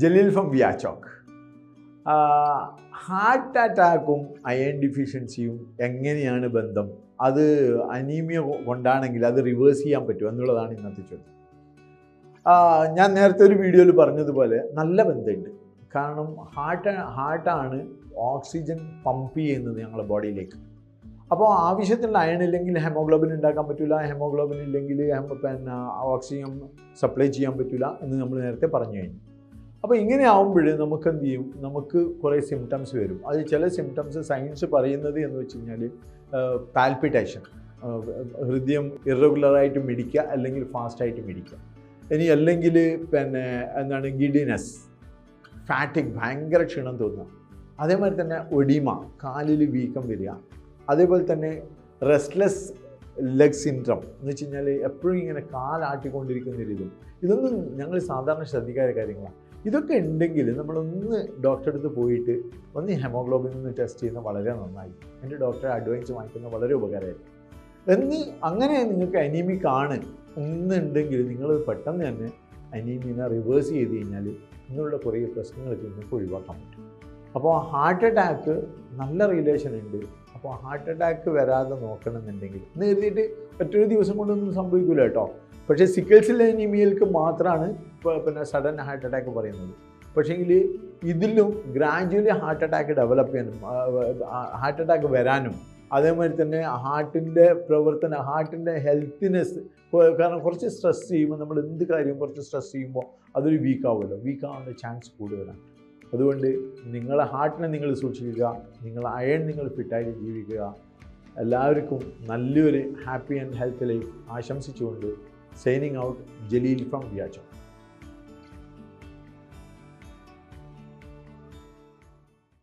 Jaleel from വ്യാചോക്ക് heart അറ്റാക്കും iron ഡിഫിഷ്യൻസിയും എങ്ങനെയാണ് ബന്ധം? അത് അനീമിയ കൊണ്ടാണെങ്കിൽ അത് റിവേഴ്സ് ചെയ്യാൻ പറ്റും എന്നുള്ളതാണ് ഇന്നത്തെ ചോദ്യം. ഞാൻ നേരത്തെ ഒരു വീഡിയോയിൽ പറഞ്ഞതുപോലെ നല്ല ബന്ധമുണ്ട്. കാരണം ഹാർട്ട് ഹാർട്ടാണ് ഓക്സിജൻ പമ്പ് ചെയ്യുന്നത് ഞങ്ങളുടെ ബോഡിയിലേക്ക് അപ്പോൾ ആവശ്യത്തിനുള്ള അയൺ ഇല്ലെങ്കിൽ ഹെമോഗ്ലോബിൻ ഉണ്ടാക്കാൻ പറ്റില്ല ഹെമോഗ്ലോബിൻ ഇല്ലെങ്കിൽ പിന്നെ ഓക്സിജൻ സപ്ലൈ ചെയ്യാൻ പറ്റില്ല എന്ന് നമ്മൾ നേരത്തെ പറഞ്ഞു കഴിഞ്ഞു. അപ്പോൾ ഇങ്ങനെ ആവുമ്പോൾ നമുക്ക് എന്ത് ചെയ്യും? നമുക്ക് കുറേ സിംറ്റംസ് വരും. അത് ചില സിംറ്റംസ് സയൻസ് പറയുന്നത് എന്ന് വെച്ച് കഴിഞ്ഞാൽ പാൽപിറ്റേഷൻ ഹൃദയം ഇറഗുലറായിട്ട് മിടിക്കുക അല്ലെങ്കിൽ ഫാസ്റ്റായിട്ട് മിടിക്കുക. ഇനി അല്ലെങ്കിൽ പിന്നെ എന്താണ് ഗിഡിനെസ് ഫാറ്റിക് ഭയങ്കര ക്ഷീണം തോന്നുക. അതേമാതിരി തന്നെ ഒടിമ കാലിൽ വീക്കം വരിക. അതേപോലെ തന്നെ റെസ്റ്റ്ലെസ് ലെഗ് സിൻഡ്രം എന്ന് വെച്ച് കഴിഞ്ഞാൽ എപ്പോഴും ഇങ്ങനെ കാലാട്ടിക്കൊണ്ടിരിക്കുന്ന ഒരു ഇതും. ഇതൊന്നും ഞങ്ങൾ സാധാരണ ശ്രദ്ധിക്കാത്ത കാര്യങ്ങളാണ്. ഇതൊക്കെ ഉണ്ടെങ്കിൽ നമ്മളൊന്ന് ഡോക്ടറെ അടുത്ത് പോയിട്ട് ഒന്ന് ഹെമോഗ്ലോബിൻ ഒന്ന് ടെസ്റ്റ് ചെയ്യുന്നത് വളരെ നന്നായി. എന്റെ ഡോക്ടറെ അഡ്വൈസ് വാങ്ങിക്കുന്നത് വളരെ ഉപകാരമായിരിക്കും എന്ന് അങ്ങനെ നിങ്ങൾക്ക് അനീമിക് ആണ് എന്നുണ്ടെങ്കിൽ നിങ്ങൾ പെട്ടെന്ന് തന്നെ അനീമിനെ റിവേഴ്സ് ചെയ്ത് കഴിഞ്ഞാൽ ഇങ്ങനെയുള്ള കുറേ പ്രശ്നങ്ങളൊക്കെ നിങ്ങൾക്ക് ഒഴിവാക്കാൻ പറ്റും. അപ്പോൾ ഹാർട്ട് അറ്റാക്ക് നല്ല റിലേഷൻ ഉണ്ട്. അപ്പോൾ ഹാർട്ട് അറ്റാക്ക് വരാതെ നോക്കണമെന്നുണ്ടെങ്കിൽ. എന്ന് കരുതിയിട്ട് മറ്റൊരു ദിവസം കൊണ്ടൊന്നും സംഭവിക്കില്ല കേട്ടോ. പക്ഷേ സിക്കിൾസിൽ അനീമിയൽക്ക് മാത്രമാണ് പിന്നെ സഡൻ ഹാർട്ട് അറ്റാക്ക് പറയുന്നത്. പക്ഷേങ്കിൽ ഇതിലും ഗ്രാജുവലി ഹാർട്ട് അറ്റാക്ക് ഡെവലപ്പ് ചെയ്യാനും ഹാർട്ട് അറ്റാക്ക് വരാനും അതേമാതിരി തന്നെ ഹാർട്ടിന്റെ പ്രവർത്തനം ഹാർട്ടിന്റെ ഹെൽത്തിനെസ് കാരണം കുറച്ച് സ്ട്രെസ് ചെയ്യുമ്പോൾ നമ്മൾ എന്ത് കാര്യം കുറച്ച് സ്ട്രെസ് ചെയ്യുമ്പോൾ അതൊരു വീക്കാവുമല്ലോ വീക്കാവുന്ന ചാൻസ് കൂടുതലാണ്. അതുകൊണ്ട് നിങ്ങളെ ഹാർട്ടിനെ നിങ്ങൾ സൂക്ഷിക്കുക നിങ്ങളെ അയൺ നിങ്ങൾ ഫിറ്റായിട്ട് ജീവിക്കുക. എല്ലാവർക്കും നല്ലൊരു ഹാപ്പി ആൻഡ് ഹെൽത്ത് ലൈഫ് ആശംസിച്ചുകൊണ്ട് സൈനിങ് ഔട്ട് ജലീൽ ഫ്രം വിയാച്ചോ